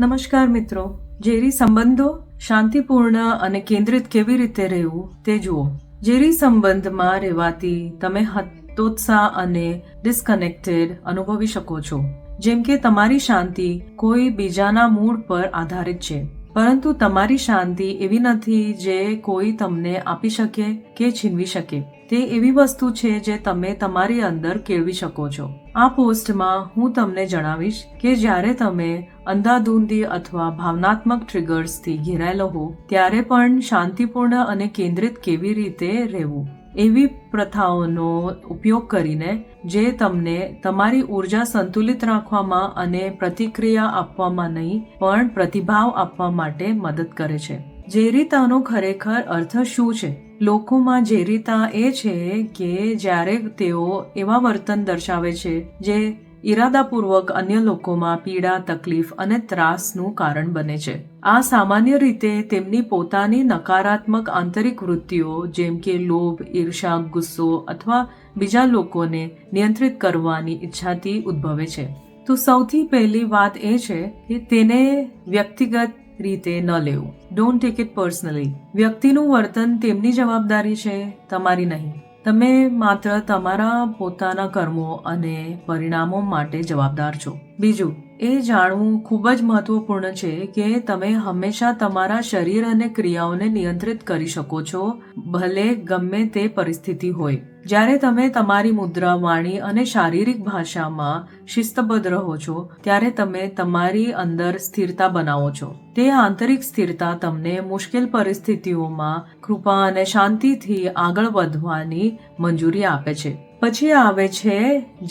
નમસ્કાર મિત્રો. ઝેરી સંબંધો શાંતિપૂર્ણ અને કેન્દ્રિત કેવી રીતે રહેવું તે જુઓ. ઝેરી સંબંધમાં રહેવાથી તમે હતોત્સાહ અને ડિસ્કનેક્ટેડ અનુભવી શકો છો. જેમ કે તમારી શાંતિ કોઈ બીજાના મૂડ પર આધારિત છે. પરંતુ તમારી શાંતિ એવી નથી જે કોઈ તમને આપી શકે કે છીનવી શકે. તે એવી વસ્તુ છે જે તમે તમારી અંદર કેળવી શકો છો. આ પોસ્ટમાં હું તમને જણાવીશ કે જ્યારે તમે અંધાધૂંધી અથવા ભાવનાત્મક ટ્રિગર્સથી ઘેરાયેલો હો, ત્યારે પણ શાંતિપૂર્ણ અને કેન્દ્રિત કેવી રીતે રહેવું? એવી પ્રથાઓનો ઉપયોગ કરીને જે તમને તમારી ઊર્જા સંતુલિત રાખવામાં અને પ્રતિક્રિયા આપવામાં નહીં, પણ પ્રતિભાવ આપવા માટે મદદ કરે છે. ઝેરીતાનો ખરેખર અર્થ શું છે? લોકોમાં ઝેરીતા એ છે કે જ્યારે તેઓ એવા વર્તન દર્શાવે છે જે ઈરાદાપૂર્વક અન્ય લોકોમાં પીડા, તકલીફ અને ત્રાસનું કારણ બને છે. આ સામાન્ય રીતે તેમની પોતાની નકારાત્મક આંતરિક વૃત્તિઓ, જેમ કે લોભ, ઈર્ષા, ગુસ્સો અથવા બીજા લોકોને નિયંત્રિત કરવાની ઈચ્છાથી ઉદ્ભવે છે. તો સૌથી પહેલી વાત એ છે કે તેને વ્યક્તિગત રીતે ન લેવું. ડોન્ટ ટેક ઇટ પર્સનલી વ્યક્તિનું વર્તન તેમની જવાબદારી છે, તમારી નહીં. તમે માત્ર તમારા પોતાના કર્મો અને પરિણામો માટે જવાબદાર છો. બીજું, એ જાણવું ખૂબ જ મહત્વપૂર્ણ છે કે તમે હંમેશા તમારા શરીર અને ક્રિયાઓને નિયંત્રિત કરી શકો છો, ભલે ગમે તે પરિસ્થિતિ હોય. જ્યારે તમે તમારી મુદ્રા વાણી અને શારીરિક ભાષામાં શિસ્તબદ્ધ રહો છો, ત્યારે તમે તમારી અંદર સ્થિરતા બનાવો છો. તે આંતરિક સ્થિરતા તમને મુશ્કેલ પરિસ્થિતિઓમાં કૃપા અને શાંતિથી આગળ વધવાની મંજૂરી આપે છે. પછી આવે છે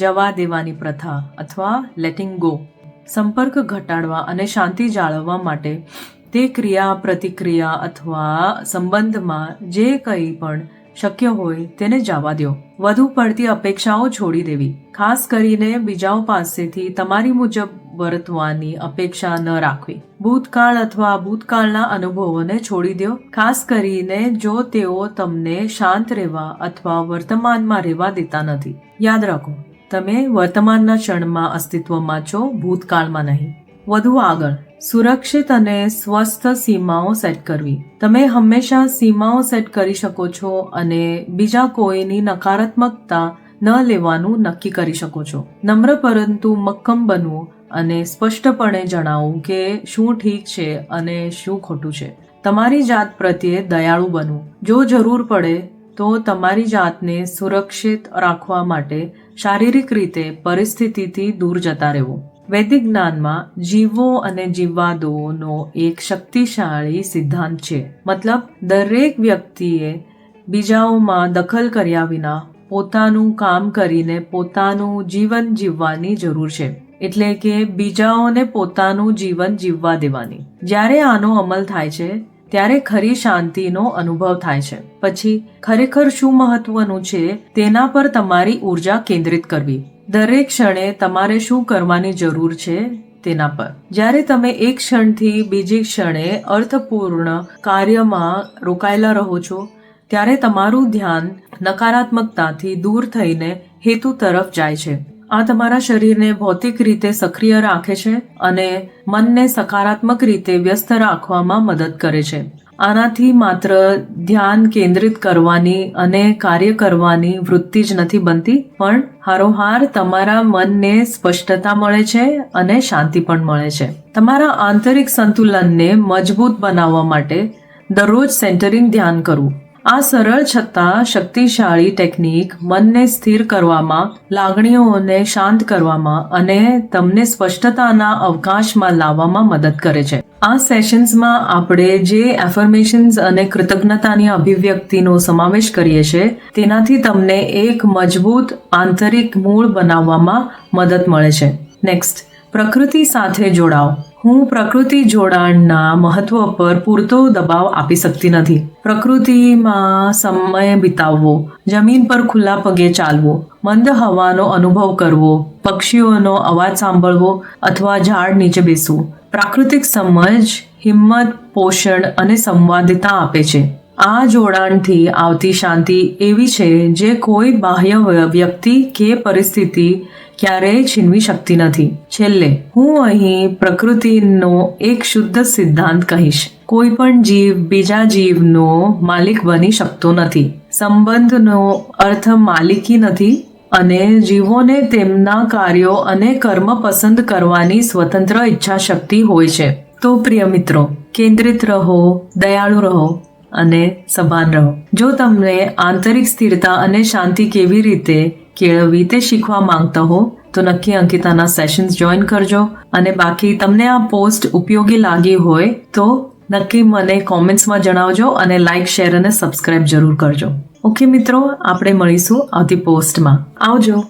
જવા દેવાની પ્રથા અથવા લેટિંગ ગો સંપર્ક ઘટાડવા અને શાંતિ જાળવવા માટે તે ક્રિયા, પ્રતિક્રિયા અથવા સંબંધમાં જે કંઈ પણ શક્ય હોય તેને જવા દો. વધુ પડતી અપેક્ષાઓ છોડી દેવી. ખાસ કરીને બીજાઓ પાસેથી તમારી મુજબ વર્તવાની અપેક્ષા ન રાખવી. ભૂતકાળ અથવા ભૂતકાળના અનુભવોને છોડી દો. ખાસ કરીને જો તેઓ તમને શાંત રહેવા અથવા વર્તમાનમાં રહેવા દેતા નથી. યાદ રાખો, તમે વર્તમાનના ક્ષણમાં અસ્તિત્વમાં છો, ભૂતકાળમાં નહીં. વધુ આગળ. સુરક્ષિત અને સ્વસ્થ સીમાઓ સેટ કરવી. તમે હંમેશા સીમાઓ સેટ કરી શકો છો અને બીજા કોઈની નકારાત્મકતા ન લેવાનું નક્કી કરી શકો છો. નમ્ર પરંતુ મક્કમ બનવું અને સ્પષ્ટપણે જણાવવું કે શું ઠીક છે અને શું ખોટું છે. તમારી જાત પ્રત્યે દયાળુ બનવું. જો જરૂર પડે તો તમારી જાતને સુરક્ષિત રાખવા માટે શારીરિક રીતે પરિસ્થિતિથી દૂર જતા રહેવું. વૈદિક જ્ઞાનમાં જીવો અને જીવવાદોનો એક શક્તિશાળી સિદ્ધાંત છે. મતલબ, દરેક વ્યક્તિએ બીજાઓમાં દખલ કર્યા વિના પોતાનું કામ કરીને પોતાનું જીવન જીવવાની જરૂર છે. એટલે કે બીજાઓને પોતાનું જીવન જીવવા દેવાની. જ્યારે આનો અમલ થાય છે, ત્યારે ખરી શાંતિનો અનુભવ થાય છે. પછી ખરેખર શું મહત્વનું છે, તેના પર તમારી ઊર્જા કેન્દ્રિત કરવી. દરેક ક્ષણે તમારે શું કરવાની જરૂર છે તેના પર. જ્યારે તમે એક ક્ષણથી બીજી ક્ષણે અર્થપૂર્ણ કાર્યમાં રોકાયેલા રહો છો, ત્યારે તમારું ધ્યાન નકારાત્મકતાથી દૂર થઈને હેતુ તરફ જાય છે. આ તમારા શરીરને ભૌતિક રીતે સક્રિય રાખે છે અને મનને સકારાત્મક રીતે વ્યસ્ત રાખવામાં મદદ કરે છે. આનાથી માત્ર ધ્યાન કેન્દ્રિત કરવાની અને કાર્ય કરવાની વૃત્તિ જ નથી બનતી, પણ હારોહાર તમારા મનને સ્પષ્ટતા મળે છે અને શાંતિ પણ મળે છે. તમારા આંતરિક સંતુલનને મજબૂત બનાવવા માટે દરરોજ સેન્ટરિંગ ધ્યાન કરવું. આ સરળ છતાં શક્તિશાળી ટેકનિક મનને સ્થિર કરવામાં, લાગણીઓને શાંત કરવામાં અને તમને સ્પષ્ટતાના અવકાશમાં લાવવામાં મદદ કરે છે. આ સેશન્સમાં આપણે જે એફર્મેશન્સ અને કૃતજ્ઞતાની અભિવ્યક્તિનો સમાવેશ કરીએ છીએ, તેનાથી તમને એક મજબૂત આંતરિક મૂળ બનાવવામાં મદદ મળે છે. નેક્સ્ટ પ્રકૃતિ સાથે જોડાવ હું પ્રકૃતિ જોડાણના મહત્વ પર પૂરતો દબાવ આપી શકતી નથી. પ્રકૃતિમાં સમય વિતાવવો જમીન પર ખુલ્લા પગે ચાલવો, મંદ હવાનો અનુભવ કરવો, પક્ષીઓનો અવાજ સાંભળવો અથવા ઝાડ નીચે બેસવું, પ્રાકૃતિક સમજ, હિંમત, પોષણ અને સંવાદિતા આપે છે. આ જોડાણથી આવતી શાંતિ એવી છે જે કોઈ બાહ્ય વ્યક્તિ કે પરિસ્થિતિ ક્યારેય છીનવી શકતી નથી. છેલ્લે, હું અહીં પ્રકૃતિનો એક શુદ્ધ સિદ્ધાંત કહીશ. કોઈ પણ જીવ બીજા જીવનો માલિક બની શકતો નથી. સંબંધનો અર્થ માલિકી નથી અને જીવોને તેમના કાર્યો અને કર્મ પસંદ કરવાની સ્વતંત્ર ઈચ્છા શક્તિ હોય છે. તો પ્રિય મિત્રો, કેન્દ્રિત રહો, દયાળુ રહો અને સભાન રહો. જો તમને આંતરિક સ્થિરતા અને શાંતિ કેવી રીતે કેળવવી તે શીખવા માંગતા હો, તો નક્કી અંકિતાના સેશન્સ જોઈન કરજો. અને બાકી તમને આ પોસ્ટ ઉપયોગી લાગી હોય, તો નક્કી મને કોમેન્ટ્સમાં જણાવજો અને લાઇક શેર અને સબસ્ક્રાઇબ જરૂર કરજો. ઓકે મિત્રો, આપણે મળીશું આવતી પોસ્ટમાં આવજો.